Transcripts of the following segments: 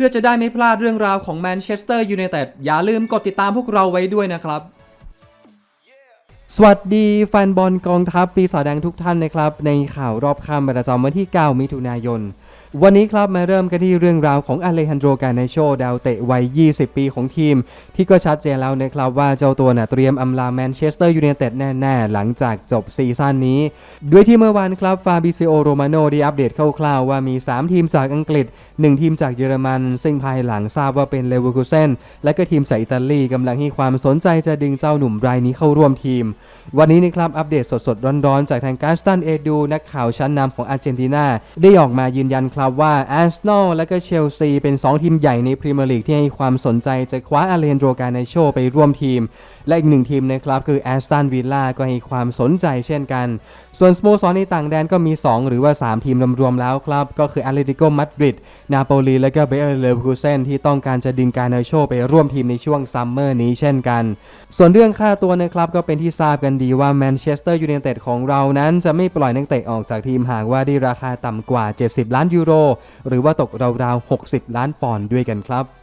พื่อจะได้ไม่พลาดเรื่องราวของแมนเชสเตอร์ยูไนเต็ดอย่าลืมกดติดตามพวกเราไว้ด้วยนะครับ สวัสดีแฟนบอลกองทัพปีศาจแดงทุกท่านนะครับ ในข่าวรอบค่ำประจำวันที่ 9 มิถุนายน วันนี้ครับมาเริ่มกันที่เรื่องราวของอเลฮันโดรกาเนโชดาวเตะวัย 20 ปีของทีม ที่ก็ชัดเจนแล้วนะครับว่าเจ้าตัวน่ะเตรียมอำลาแมนเชสเตอร์ยูไนเต็ดแน่ๆ หลังจากจบซีซั่นนี้ ด้วยที่เมื่อวานครับฟาบิซิโอโรมาโนได้อัปเดตคร่าวๆว่ามี 3 ทีมจากอังกฤษ 1 ทีมจากเยอรมัน ซึ่งภายหลังทราบว่าเป็นเลเวอร์คูเซนและก็ทีมจากอิตาลีกำลังให้ความสนใจจะดึงเจ้าหนุ่มรายนี้เข้าร่วมทีม วันนี้นะครับอัปเดตสดๆร้อนๆ จากทางการสตันเอดูนักข่าวชั้นนำของอาร์เจนตินาได้ออกมายืนยันครับว่าแอสโนและก็เชลซีเป็น 2 ทีมใหญ่ในพรีเมียร์ลีกที่ให้ความสนใจจะคว้าอาเลนโดรกาเนโชไปร่วมทีม และอีกหนึ่งทีมนะครับคือแอสตันวิลล่าก็ให้ความสนใจเช่นกัน ส่วนสโมสรในต่างแดนก็มี 2 หรือว่า 3 ทีมรวมๆแล้วครับ ก็คืออาเลติโกมาดริดนาโปลีและก็เบเอร์เลเวอร์คูเซนที่ต้องการจะดึงการเนโชไปร่วมทีมในช่วงซัมเมอร์นี้เช่นกัน ส่วนเรื่องค่าตัวนะครับก็เป็นที่ทราบกันดีว่าแมนเชสเตอร์ยูไนเต็ดของเรานั้นจะไม่ปล่อยนักเตะออกจากทีมหากว่าได้ราคาต่ำกว่า 70 ล้านยูโร หรือว่าตกราวๆ60 ล้านปอนด์ด้วยกันครับ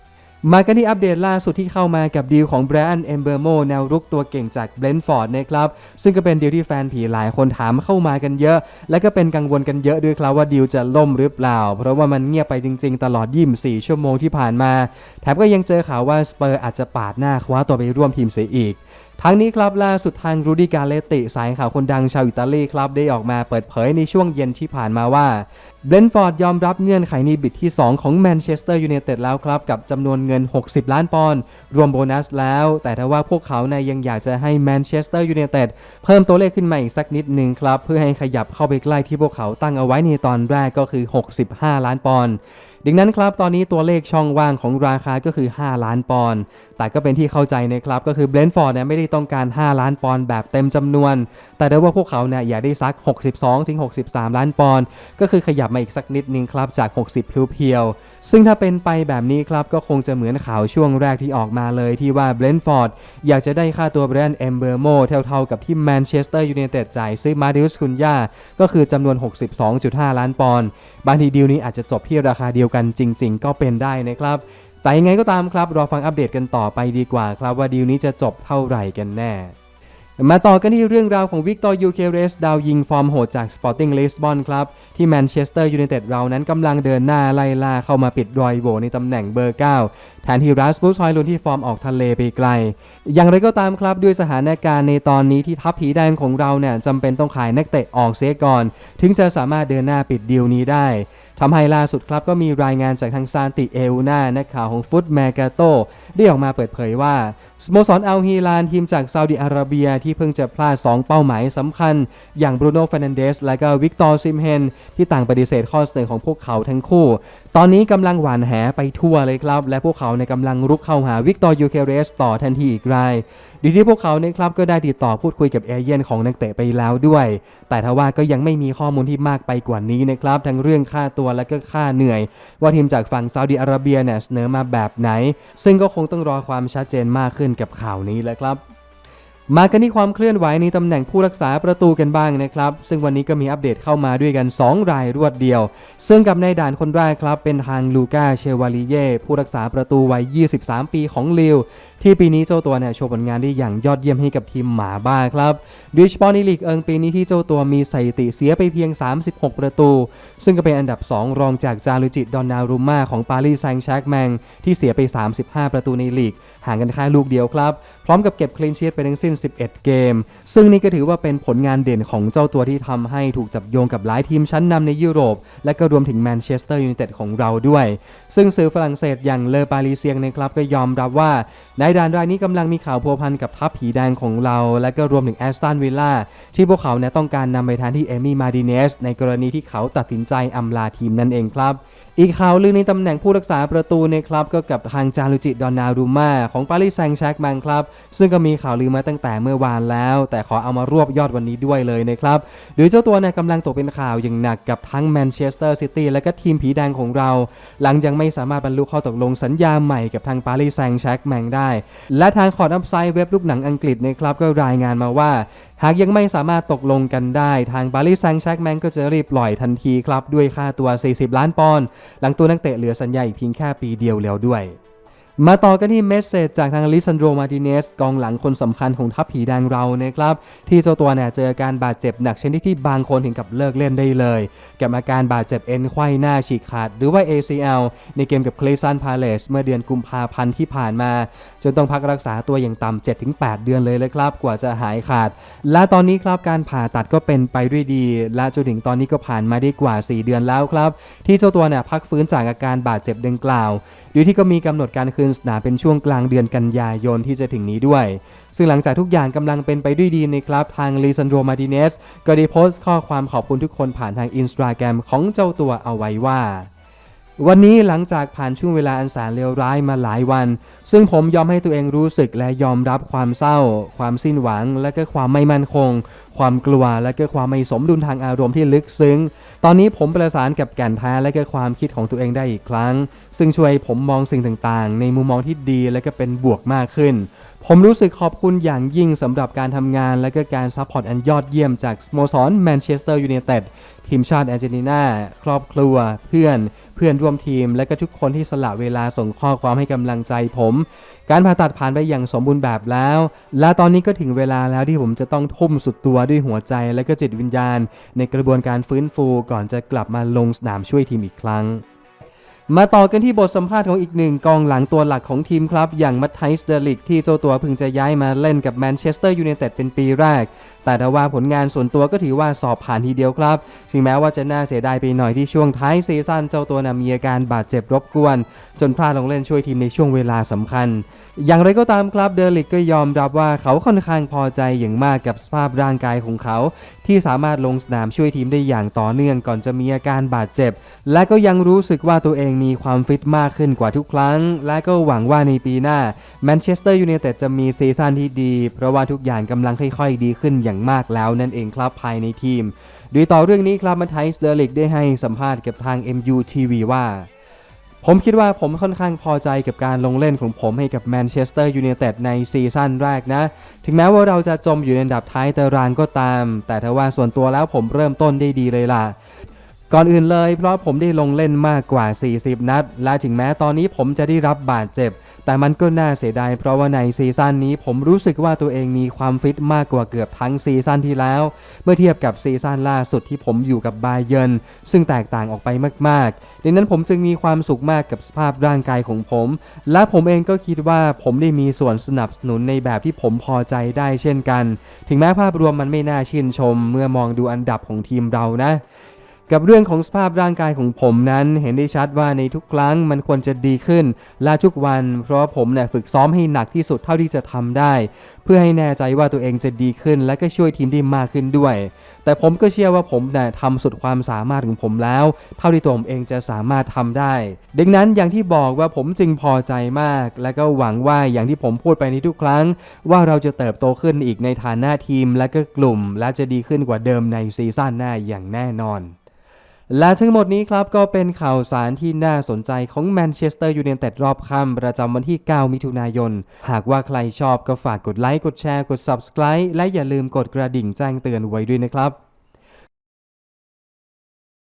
มากันที่อัปเดตล่าสุดที่เข้ามากับดีลของแบรนด์เอมเบอร์โมแนวรุกตัวเก่งจากเบลนฟอร์ดนะครับซึ่งก็เป็นดีลที่แฟนผีหลายคนถามเข้ามากันเยอะ และก็เป็นกังวลกันเยอะด้วยครับว่าดีลจะล่มหรือเปล่า เพราะว่ามันเงียบไปจริงๆ ตลอด 24 ชั่วโมงที่ผ่านมา แถมก็ยังเจอข่าวว่าสเปอร์อาจจะปาดหน้าคว้าตัวไปร่วมทีมเสียอีก ทั้งนี้ครับล่าสุดทางรูดิกาเลติสายข่าวคนดังชาวอิตาลีครับได้ออกมาเปิดเผยในช่วงเย็นที่ผ่านมาว่าเบรนฟอร์ดยอมรับเงื่อนไขในบิดที่ 2 ของแมนเชสเตอร์ยูไนเต็ดแล้วครับ กับจำนวนเงิน 60 ล้านปอนด์รวมโบนัสแล้ว แต่ถ้าว่าพวกเขาในยยังอยากจะให้แมนเชสเตอร์ยูไนเต็ดเพิ่มตัวเลขขึ้นมาอีกสักนิดหนึ่งครับ เพื่อให้ขยับเข้าไปใกล้ที่พวกเขาตั้งเอาไว้ในตอนแรกก็คือ 65 ล้านปอนด์ ดังนั้นครับตอนนี้ตัวเลขช่องว่างของราคาก็คือ 5 ล้านปอนด์แต่ก็เป็นที่เข้าใจนะครับก็คือเบรนท์ฟอร์ดเนี่ยไม่ได้ต้องการ 5 ล้านปอนด์แบบเต็มจำนวน แต่ได้ว่าพวกเขาเนี่ยอยากได้สัก 62-63 ล้านปอนด์ก็คือขยับมาอีกสักนิดนึงครับจาก 60เพียวๆ ซึ่งถ้าเป็นไปแบบนี้ครับก็คงจะเหมือนข่าวช่วงแรกที่ออกมาเลยที่ว่าเบรนฟอร์ดอยากจะได้ค่าตัวแบรนด์เอมเบอร์โมเท่าๆกับที่แมนเชสเตอร์ยูไนเต็ดจ่ายซื้อมาดิอุสคุนยาก็คือจำนวน 62.5 ล้านปอนด์บางทีดีลนี้อาจจะจบที่ราคาเดียวกันจริง ๆ ก็เป็นได้นะครับแต่ยังไงก็ตามครับรอฟังอัปเดตกันต่อไปดีกว่าครับว่าดีลนี้จะจบเท่าไหร่กันแน่ มาต่อกันที่เรื่องราวของวิกตอร์ยูเคเรสดาวยิงฟอร์มโหดจาก Sporting Lisbon ครับที่แมนเชสเตอร์ยูไนเต็ดเรานั้นกำลังเดินหน้าไล่ล่าเข้ามาปิดรอยโหวในตำแหน่งเบอร์ 9 แทนที่รัสมุสฮอยลุนที่ฟอร์มออกทะเลไปไกล อย่างไรก็ตามครับด้วยสถานการณ์ในตอนนี้ที่ทัพผีแดงของเราเนี่ยจำเป็นต้องขายนักเตะออกเสียก่อน ถึงจะสามารถเดินหน้าปิดดีลนี้ได้ ทำให้ล่าสุดครับก็มีรายงานจากทางซานติเอลนานักข่าวของฟุตแมกาโตได้ออกมาเปิดเผยว่าสโมสรอัลฮีลานทีมจากซาอุดิอาระเบียที่เพิ่งจะพลาด 2 เป้าหมายสำคัญ อย่างบรูโน่ฟานันเดสและก็วิกตอร์ซิมเฮนที่ต่างปฏิเสธข้อเสนอของพวกเขาทั้งคู่ ตอนนี้กำลังหวานแหไปทั่วเลยครับ และพวกเขาในกำลังรุกเข้าหาวิกตอร์ยูเคเรสต่อทันทีอีกราย ดีที่พวกเขาในครับก็ได้ติดต่อพูดคุยกับเอเย่นของนักเตะไปแล้วด้วย แต่ทว่าก็ยังไม่มีข้อมูลที่มากไปกว่านี้นะครับทั้งเรื่องค่าตัวและก็ค่าเหนื่อย ว่าทีมจากฝั่งซาอุดิอาระเบียเนี่ยเสนอมาแบบไหน ซึ่งก็คงต้องรอความชัดเจนมากขึ้นกับข่าวนี้แหละครับ มากันที่ความเคลื่อนไหวในตำแหน่งผู้รักษาประตูกันบ้างนะครับ ซึ่งวันนี้ก็มีอัปเดตเข้ามาด้วยกัน 2 รายรวดเดียว ซึ่งกับในด่านคนแรกครับ เป็นทางลูก้าเชวาลิเย่ผู้รักษาประตูวัย 23 ปีของลิวที่ปีนี้เจ้าตัวเนี่ยโชว์ผลงานได้อย่างยอดเยี่ยมให้กับทีมหมาบ้าครับโดยเฉพาะในลีกเอิงปีนี้ที่เจ้าตัวมีสถิติเสียไปเพียง 36 ประตู ซึ่งก็เป็นอันดับ 2 รองจากจารุจิตดอนนารุม่าของปารีสแซงต์แชร์กแมงที่เสียไป 35 ประตูในลีก ห่างกันแค่ลูกเดียวครับ พร้อมกับเก็บคลีนชีตไปทั้งสิ้น 11 เกม ซึ่งนี่ก็ถือว่าเป็นผลงานเด่นของเจ้าตัวที่ทำให้ถูกจับโยงกับหลายทีมชั้นนำในยุโรป และก็รวมถึงแมนเชสเตอร์ยูไนเต็ดของเราด้วย ซึ่งสื่อฝรั่งเศสอย่างเลอปารีเซียงนะครับก็ยอมรับว่าในดานรายนี้กำลังมีข่าวพัวพันกับทัพผีแดงของเรา และก็รวมถึงแอสตันวิลล่าที่พวกเขาเนี่ยต้องการนำไปแทนที่เอมี่มาดิเนสในกรณีที่เขาตัดสินใจอำลาทีมนั่นเองครับ อีกข่าวลือในตำแหน่งผู้รักษาประตูในครับก็กับทางจารุจิดอนนารูมาของปารีสแซงต์แชร์กแมงครับ ซึ่งก็มีข่าวลือมาตั้งแต่เมื่อวานแล้ว แต่ขอเอามารวบยอดวันนี้ด้วยเลยนะครับโดยเจ้าตัวเนี่ยกำลังตกเป็นข่าวอย่างหนักกับทั้งแมนเชสเตอร์ซิตี้และก็ทีมผีแดงของเรา หลังจากไม่สามารถบรรลุข้อตกลงสัญญาใหม่กับทางปารีสแซงต์แชร์กแมงได้ และทางคอดอัพไซด์เว็บลูกหนังอังกฤษนะครับก็รายงานมาว่าหากยังไม่สามารถตกลงกันได้ ทางปารีสแซงต์แชร์กแมงก็จะรีบปล่อยทันทีครับ ด้วยค่าตัว 40 ล้านปอนด์หลังตัวนักเตะเหลือสัญญาอีกเพียงแค่ปีเดียวแล้วด้วย มาต่อกันที่เมสเซจจากทางลิซันโดมาติเนสกองหลังคนสำคัญของทัพผีแดงเรานะครับ ที่เจ้าตัวเนี่ยเจออาการบาดเจ็บหนักชนิดที่บางคนถึงกับเลิกเล่นได้เลย กับอาการบาดเจ็บเอ็นไขว้หน้าฉีกขาด หรือว่า ACL ในเกมกับคลีซันพาเลสเมื่อเดือนกุมภาพันธ์ที่ผ่านมา จนต้องพักรักษาตัวอย่างต่ำ7-8 เดือนเลยเลยครับ กว่าจะหายขาด และตอนนี้ครับการผ่าตัดก็เป็นไปด้วยดี และจนถึงตอนนี้ก็ผ่านมาได้กว่า 4 เดือนแล้วครับ ที่เจ้าตัวเนี่ยพักฟื้นจากอาการบาดเจ็บดังกล่าวโดยที่ก็มีกำหนดการคืนสนามเป็นช่วงกลางเดือนกันยายนที่จะถึงนี้ด้วย ซึ่งหลังจากทุกอย่างกำลังเป็นไปด้วยดีนะครับ ทางลีซันโดมาติเนสก็ได้โพสต์ข้อความขอบคุณทุกคนผ่านทางอินสตาแกรมของเจ้าตัวเอาไว้ว่า วันนี้หลังจากผ่านช่วงเวลาอันแสนเลวร้ายมาหลายวัน ซึ่งผมยอมให้ตัวเองรู้สึกและยอมรับความเศร้า ความสิ้นหวัง และก็ความไม่มั่นคง ความกลัวและก็ความไม่สมดุลทางอารมณ์ที่ลึกซึ้ง ตอนนี้ผมประสานกับแก่นแท้และก็ความคิดของตัวเองได้อีกครั้ง ซึ่งช่วยผมมองสิ่งต่างๆ ในมุมมองที่ดีและก็เป็นบวกมากขึ้นผมรู้สึกขอบคุณอย่างยิ่งสำหรับการทำงานและก็การซัพพอร์ตอันยอดเยี่ยมจากสโมสรแมนเชสเตอร์ยูไนเต็ด ทีมชาติแอาร์เจนตินาครอบครัว เพื่อนเพื่อนร่วมทีม และก็ทุกคนที่สละเวลาส่งข้อความให้กำลังใจผม การผ่าตัดผ่านไปอย่างสมบูรณ์แบบแล้ว และตอนนี้ก็ถึงเวลาแล้วที่ผมจะต้องทุ่มสุดตัวด้วยหัวใจและก็จิตวิญญาณ ในกระบวนการฟื้นฟู ก่อนจะกลับมาลงสนามช่วยทีมอีกครั้งมาต่อกันที่บทสัมภาษณ์ของอีกหนึ่งกองหลังตัวหลักของทีมครับ อย่างมัตไทส์เดลิกที่เจ้าตัวเพิ่งจะย้ายมาเล่นกับแมนเชสเตอร์ยูไนเต็ดเป็นปีแรก แต่ถ้าว่าผลงานส่วนตัวก็ถือว่าสอบผ่านทีเดียวครับ ถึงแม้ว่าจะน่าเสียดายไปหน่อยที่ช่วงท้ายซีซั่นเจ้าตัวนำมีอาการบาดเจ็บรบกวน จนพลาดลงเล่นช่วยทีมในช่วงเวลาสำคัญ อย่างไรก็ตามครับเดลิกก็ยอมรับว่าเขาค่อนข้างพอใจอย่างมากกับสภาพร่างกายของเขา ที่สามารถลงสนามช่วยทีมได้อย่างต่อเนื่องก่อนจะมีอาการบาดเจ็บ และก็ยังรู้สึกว่าตัวเองมีความฟิตมากขึ้นกว่าทุกครั้ง และก็หวังว่าในปีหน้าแมนเชสเตอร์ยูไนเต็ดจะมีซีซั่นที่ดี เพราะว่าทุกอย่างกำลังค่อยๆดีขึ้นอย่างมากแล้วนั่นเองครับภายในทีม โดยต่อเรื่องนี้ครับมาไทส์เดลิกได้ให้สัมภาษณ์กับทาง MUTV ว่า ผมคิดว่าผมค่อนข้างพอใจกับการลงเล่นของผมให้กับแมนเชสเตอร์ยูไนเต็ดในซีซั่นแรกนะ ถึงแม้ว่าเราจะจมอยู่ในอันดับท้ายตารางก็ตาม แต่ถ้าว่าส่วนตัวแล้วผมเริ่มต้นได้ดีเลยล่ะก่อนอื่นเลยเพราะผมได้ลงเล่นมากกว่า 40 นัด และถึงแม้ตอนนี้ผมจะได้รับบาดเจ็บ แต่มันก็น่าเสียดายเพราะว่าในซีซั่นนี้ผมรู้สึกว่าตัวเองมีความฟิตมากกว่าเกือบทั้งซีซั่นที่แล้ว เมื่อเทียบกับซีซั่นล่าสุดที่ผมอยู่กับบาเยนซึ่งแตกต่างออกไปมากๆ ดังนั้นผมจึงมีความสุขมากกับสภาพร่างกายของผม และผมเองก็คิดว่าผมได้มีส่วนสนับสนุนในแบบที่ผมพอใจได้เช่นกัน ถึงแม้ภาพรวมมันไม่น่าชื่นชม เมื่อมองดูอันดับของทีมเรานะ กับเรื่องของสภาพร่างกายของผมนั้นเห็นได้ชัดว่าในทุกครั้งมันควรจะดีขึ้นและทุกวัน เพราะผมเนี่ยฝึกซ้อมให้หนักที่สุดเท่าที่จะทำได้ เพื่อให้แน่ใจว่าตัวเองจะดีขึ้น และก็ช่วยทีมได้มากขึ้นด้วย แต่ผมก็เชื่อว่าผมเนี่ยทำสุดความสามารถของผมแล้ว เท่าที่ตัวผมเองจะสามารถทำได้ ดังนั้นอย่างที่บอกว่าผมจึงพอใจมาก และก็หวังว่าอย่างที่ผมพูดไปในทุกครั้ง ว่าเราจะเติบโตขึ้นอีกในฐานะทีม และก็กลุ่ม และจะดีขึ้นกว่าเดิมในซีซั่นหน้าอย่างแน่นอน และทั้งหมดนี้ครับก็เป็นข่าวสารที่น่าสนใจของแมนเชสเตอร์ยูไนเต็ดรอบค่ำประจำวันที่ 9 มิถุนายน หากว่าใครชอบก็ฝากกดไลค์ กดแชร์ กด Subscribe และอย่าลืมกดกระดิ่งแจ้งเตือนไว้ด้วยนะครับ